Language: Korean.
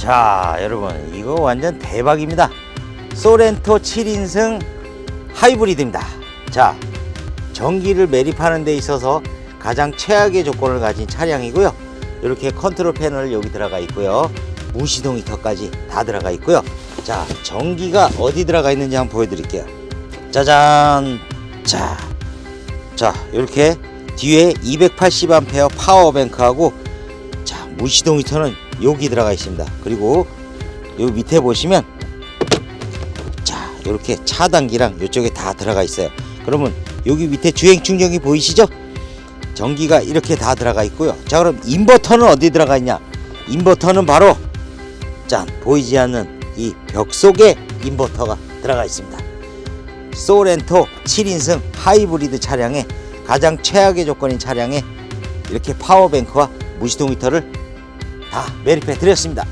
자 여러분 이거 완전 대박입니다. 소렌토 7인승 하이브리드입니다. 자 전기를 매립하는 데 있어서 가장 최악의 조건을 가진 차량이고요. 이렇게 컨트롤 패널 여기 들어가 있고요. 무시동 히터까지 다 들어가 있고요. 자 전기가 어디 들어가 있는지 한번 보여드릴게요. 짜잔! 자, 자 이렇게 뒤에 280A 파워뱅크하고 자 무시동 히터는 여기 들어가 있습니다. 그리고 여기 밑에 보시면 자 이렇게 차단기랑 이쪽에 다 들어가 있어요. 그러면 여기 밑에 주행 충전기 보이시죠? 전기가 이렇게 다 들어가 있고요. 자 그럼 인버터는 어디 들어가 있냐? 인버터는 바로 짠 보이지 않는 이 벽 속에 인버터가 들어가 있습니다. 소렌토 7인승 하이브리드 차량에 가장 최악의 조건인 차량에 이렇게 파워뱅크와 무시동 히터를 다 매립해 드렸습니다